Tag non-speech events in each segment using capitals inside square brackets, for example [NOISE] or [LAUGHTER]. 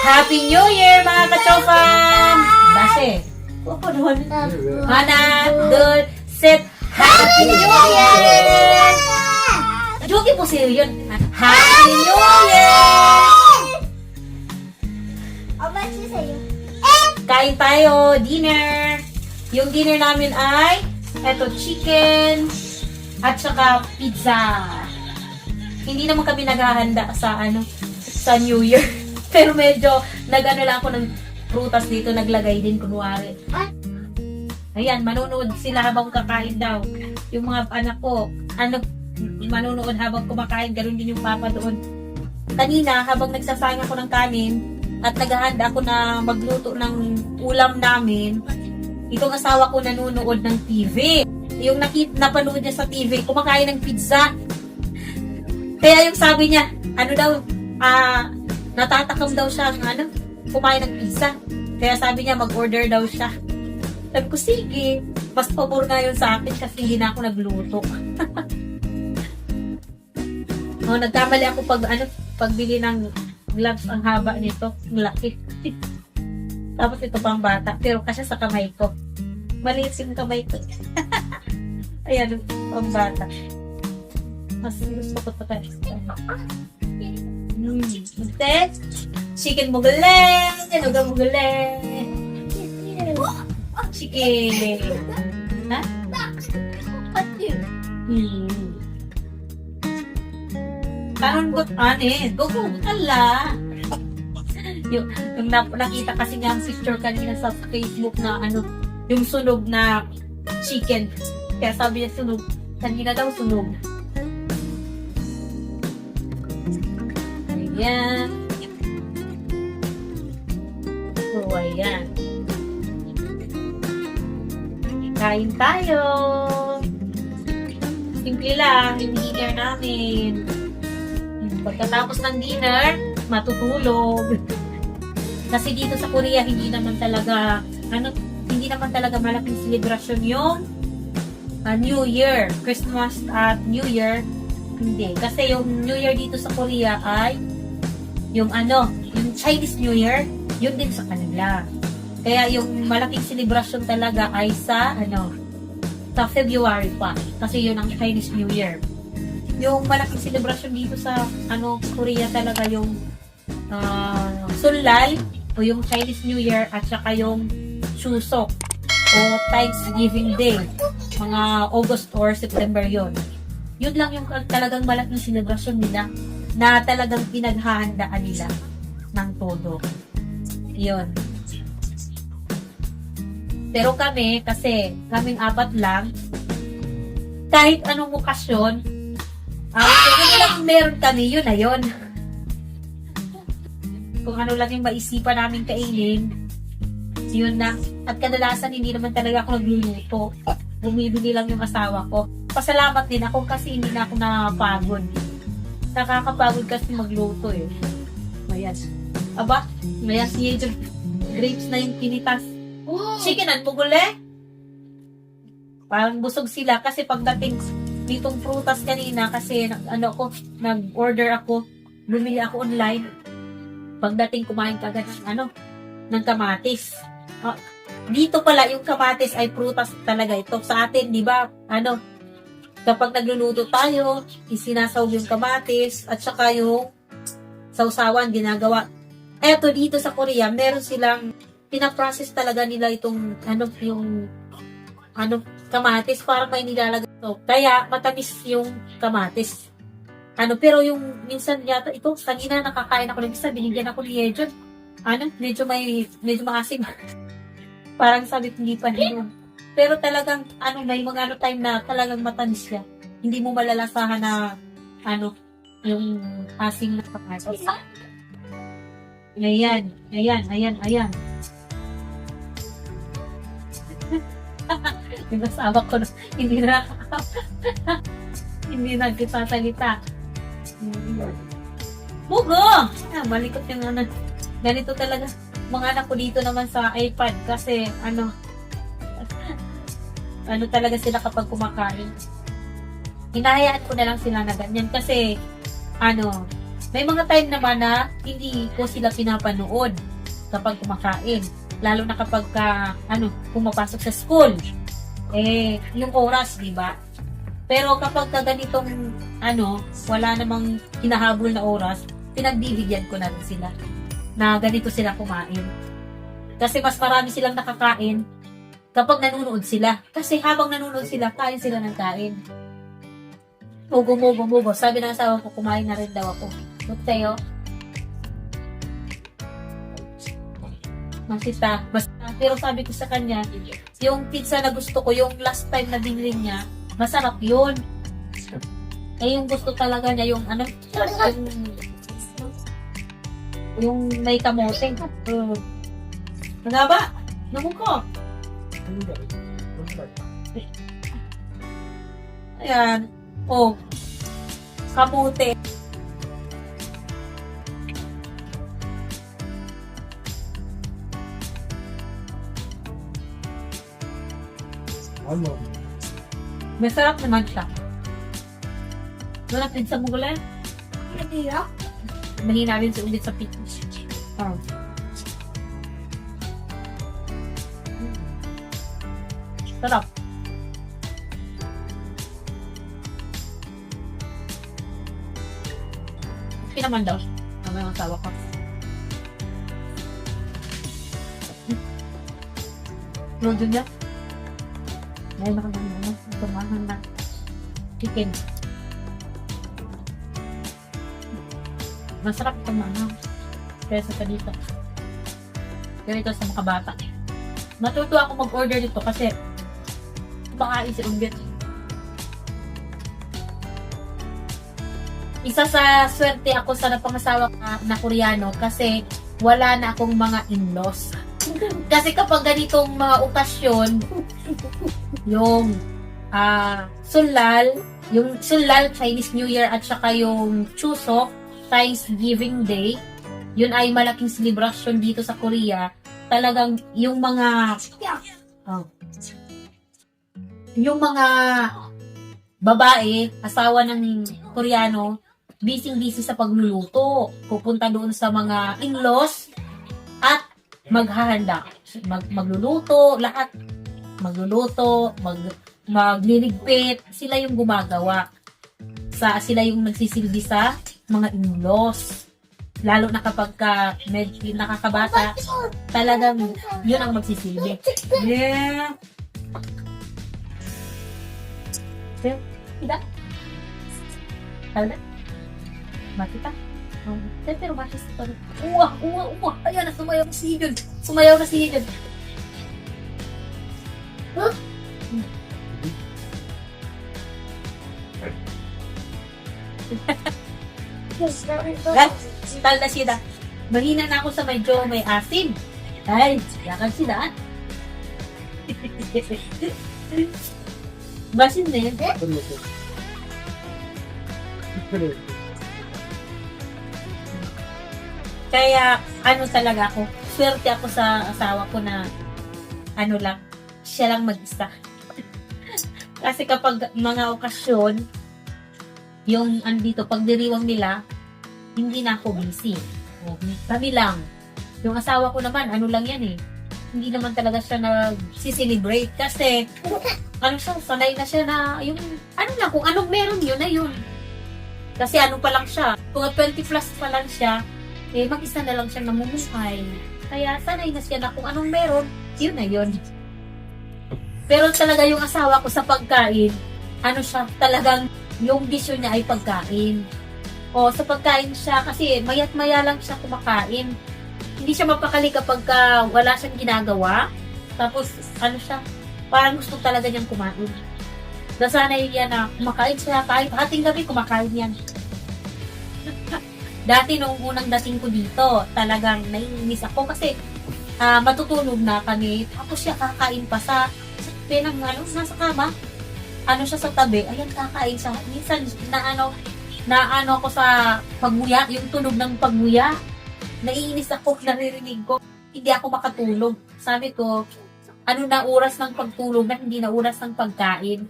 Happy New Year, mga kachofan! Dase. Opo, doon. Mana, dul, set. Happy New Year! Jogi po sa'yo yun. Happy New Year! Kain tayo, dinner. Yung dinner namin ay, eto, chicken, at saka pizza. Hindi naman kami naghahanda sa ano, sa New Year. [LAUGHS] Pero medyo, nag-ano lang ako ng prutas dito, naglagay din, kunwari. Ayan, manonood sila habang kakain daw. Yung mga anak ko, ano, manonood habang kumakain, ganoon din yung papa doon. Kanina, habang nagsasayang ako ng kanin, at naghahanda ako na magluto ng ulam namin, itong asawa ko nanonood ng TV. Yung nakit napanood niya sa TV, kumakain ng pizza. Kaya yung sabi niya, ano daw, ah, natatakam daw siya ng ano, kumain ng pizza. Kaya sabi niya, mag-order daw siya. Sabi ko, sige. Mas pabor nga yun sa akin kasi hindi na ako nagluto. [LAUGHS] oh, nagkamali ako pag, ano, pagbili ng gloves ang haba nito. Ang laki. [LAUGHS] Tapos ito pang bata. Pero kasi sa kamay ko. Maliit yung kamay ko. [LAUGHS] Ayan, pang bata. Mas gusto ko ito tayo. Mm. Then, chicken muguleng. Ano ga muguleng? Chicken. Ha? Hmm. Karon ko, ane, gugu, kala. yung, yung na, nakita kasi nga ang picture kanina sa Facebook na ano, yung sunog na chicken. Kaya sabi niya sunog. Kanina daw sunog. Ayan. So, ayan. Kain tayo. Simple lang, yung dinner namin. Pagkatapos ng dinner, matutulog. Kasi dito sa Korea, hindi naman talaga, ano, hindi naman talaga malaking celebration yung uh, New Year. Christmas at New Year, hindi. Kasi yung New Year dito sa Korea ay yung ano, yung Chinese New Year, yun din sa kanila. Kaya yung malaking celebration talaga ay sa ano, sa February pa. Kasi yun ang Chinese New Year. Yung malaking celebration dito sa ano Korea talaga yung uh, Sunlal o yung Chinese New Year at saka yung Chuseok o Thanksgiving Day. Mga August or September yon. Yun lang yung talagang malaking celebration nila na talagang pinaghahandaan nila ng todo. Yun. Pero kami, kasi kaming apat lang, kahit anong okasyon, ah, kung ano lang meron kami, yun na yun. Kung ano lang yung maisipan namin kainin, yun na. At kadalasan, hindi naman talaga ako nagluluto. Bumibili lang yung asawa ko. Pasalamat din ako kasi hindi na ako nakapagod. Nakakapagod kasi magluto eh. Mayas. Aba, mayas niya yung grapes na yung pinitas. Chicken at pugule. Parang busog sila kasi pagdating ditong prutas kanina kasi ano ko, nag-order ako, bumili ako online. Pagdating kumain kagad ng ano, ng kamatis. Ah, dito pala yung kamatis ay prutas talaga ito. Sa atin, di ba, ano, kapag nagluluto tayo, isinasawag yung kamatis at saka yung sausawan ginagawa. Eto dito sa Korea, meron silang pinaprocess talaga nila itong ano yung ano kamatis para may nilalagay to. Kaya matamis yung kamatis. Ano pero yung minsan yata ito kanina nakakain ako ng isa binigyan ako ni Ejon. Ano medyo may medyo maasim. [LAUGHS] Parang sabi hindi pa yun. Pero talagang ano may mga ano time na talagang matamis siya. Hindi mo malalasahan na ano yung asim na kamatis. Ayan, ayan, ayan, ayan. [LAUGHS] yung asawa ko, hindi na hindi na [LAUGHS] nagsasalita. Mugo! Ah, malikot yung ano. Ganito talaga. Mga anak ko dito naman sa iPad kasi ano ano talaga sila kapag kumakain. Hinahayaan ko na lang sila na ganyan kasi ano May mga time naman na hindi ko sila pinapanood kapag kumakain. Lalo na kapag ka, ano, pumapasok sa school. Eh, yung oras, di ba? Pero kapag ka ganitong, ano, wala namang hinahabol na oras, pinagbibigyan ko na rin sila na ganito sila kumain. Kasi mas marami silang nakakain kapag nanonood sila. Kasi habang nanonood sila, kain sila ng kain. Mugo, mugo, mugo. Sabi ng asawa ko, kumain na rin daw ako. Ba't sa'yo? Masita. Basta, pero sabi ko sa kanya, yung pizza na gusto ko, yung last time na binili niya, masarap yun. Eh, yung gusto talaga niya, yung ano, yung, yung may kamote. Uh, [LAUGHS] ano ba? Namu ko. Ayan. Oh. Kamote. Ano? Masarap naman siya. Wala pizza mo? Mahirap. Mahina rin sa ulit sa pizza. Oh. Sarap. Okay naman daw. Tama yung asawa ko. Lodo niya. Dahil nakaganda na. Tumahan na. Chicken. Masarap ito mga. Kesa sa dito. Ganito sa mga bata. Natutuwa ako mag-order dito kasi kumakain si Umbit. Isa sa swerte ako sa napangasawa na, na Koreano kasi wala na akong mga in-laws. [LAUGHS] kasi kapag ganitong mga okasyon, yung ah Sulal, yung Sulal Chinese New Year at saka yung Chuseok Thanksgiving Day, yun ay malaking celebration dito sa Korea. Talagang yung mga oh, yung mga babae, asawa ng Koreano, busy-busy sa pagluluto. Pupunta doon sa mga in-laws at maghahanda. Mag, magluluto, lahat. Magluluto, mag, magliligpit. Sila yung gumagawa. Sa, sila yung nagsisilbi sa mga in-laws. Lalo na kapag ka medyo nakakabata, talagang yun ang magsisilbi. Yeah. Tidak. Tidak. Mati ka? Oh. Eh, pero mati sa pag... Uwa, uwa, uwa. Ayan na, sumayaw na si Hidyon. Sumayaw na si Hidyon. Huh? [LAUGHS] Gat, tal na sila. Mahina na ako sa medyo may asim. Ay, yakan sila. [LAUGHS] Ano to? Ano? Kaya, ano talaga ako, swerte ako sa asawa ko na, ano lang, siya lang mag-isa. [LAUGHS] Kasi kapag mga okasyon, yung andito, pag diriwang nila, hindi na ako busy. Kami lang. Yung asawa ko naman, ano lang yan eh. Hindi naman talaga siya nag-celebrate kasi, ano siya, sanay na siya na, yung, ano lang, kung anong meron, yun na yun. Kasi ano pa lang siya, kung 20 plus pa lang siya, eh, mag-isa na lang siya namumuhay. Kaya sanay na siya na kung anong meron, yun na yun. Pero talaga yung asawa ko sa pagkain, ano siya, talagang yung bisyo niya ay pagkain. O, sa pagkain siya, kasi mayat maya lang siya kumakain. Hindi siya mapakali kapag ka wala siyang ginagawa. Tapos, ano siya, parang gusto talaga niyang kumain. Nasanay yan na kumakain siya, kahit hating gabi kumakain yan. [LAUGHS] Dati nung unang dating ko dito, talagang naiinis ako kasi ah, matutulog na kami. Tapos siya kakain pa sa, sa pinang ano, nasa kama. Ano siya sa tabi, ayan kakain siya. Minsan na ano, na ano ako sa pagmuya, yung tunog ng pagmuya. Naiinis ako, naririnig ko. Hindi ako makatulog. Sabi ko, ano na oras ng pagtulog na hindi na oras ng pagkain.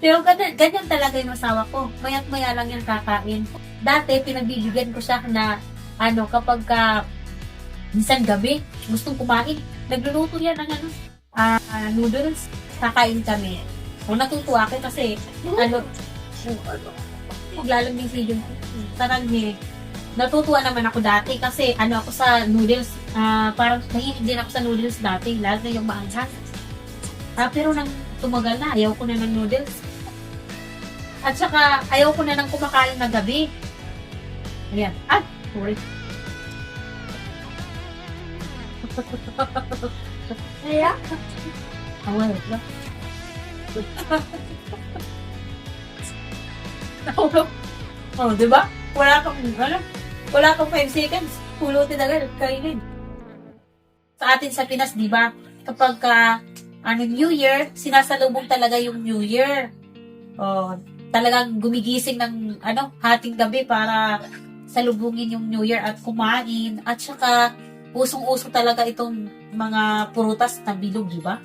Pero ganyan, ganyan talaga yung asawa ko. Mayat maya lang yan kakain. Dati, pinagbibigyan ko siya na, ano, kapag ka, minsan gabi, gustong kumain, nagluluto yan ng ano, ah, noodles, kakain kami. O natutuwa ako kasi, ano, maglalambing si Jun. Tarang eh. Natutuwa naman ako dati kasi ano ako sa noodles, ah parang nahilig din ako sa noodles dati, lalo na yung maanghang. Ah, pero nang tumagal na, ayaw ko na ng noodles. At saka, ayaw ko na nang kumakain na gabi. Ayan. Ah, sorry. [LAUGHS] Kaya? Awal ba? Nahulog. Oh, di ba? Wala kang, ano? Wala kang 5 seconds. Pulutin agad, kainin. Sa atin sa Pinas, di ba? Kapag ka, ano, New Year, sinasalubong talaga yung New Year. Oh, talagang gumigising ng, ano, hating gabi para salubungin yung New Year at kumain. At saka, usong-uso talaga itong mga prutas na bilog, di ba?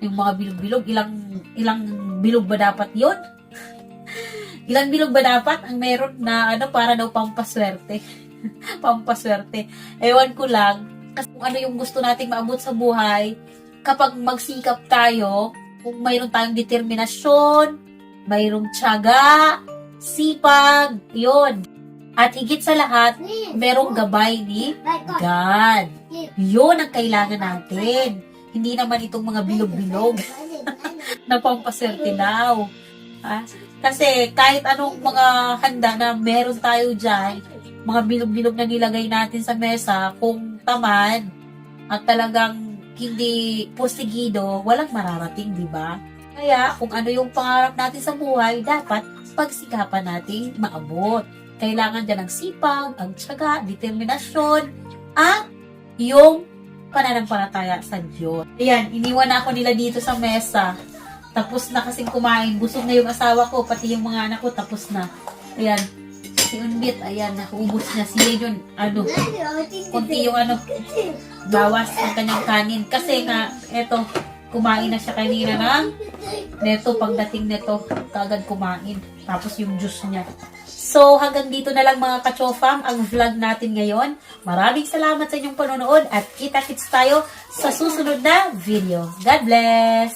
Yung mga bilog-bilog, ilang ilang bilog ba dapat yon? [LAUGHS] ilang bilog ba dapat ang meron na ano para daw pampaswerte? [LAUGHS] pampaswerte. Ewan ko lang, kasi kung ano yung gusto nating maabot sa buhay, kapag magsikap tayo, kung mayroon tayong determinasyon, mayroong tiyaga, sipag, yon. At higit sa lahat, merong gabay ni God. Yun ang kailangan natin. Hindi naman itong mga bilog-bilog [LAUGHS] na pampaswerte daw. Ha? Kasi kahit anong mga handa na meron tayo dyan, mga bilog-bilog na nilagay natin sa mesa, kung tamad at talagang hindi posigido, walang mararating, di ba? Kaya kung ano yung pangarap natin sa buhay, dapat pagsikapan natin maabot. Kailangan dyan ng sipag, ang tiyaga, determinasyon, at yung pananampalataya sa Diyos. Ayan, iniwan na ako nila dito sa mesa. Tapos na kasing kumain. Busog na yung asawa ko, pati yung mga anak ko, tapos na. Ayan, si Unbit, ayan, nakuubos niya. Si Leon, ano, kunti yung ano, bawas ng kanyang kanin. Kasi nga, eto, kumain na siya kanina ng neto, pagdating neto, kagad kumain. Tapos yung juice niya. So, hanggang dito na lang mga kachofam ang vlog natin ngayon. Maraming salamat sa inyong panonood at kita-kits tayo sa susunod na video. God bless!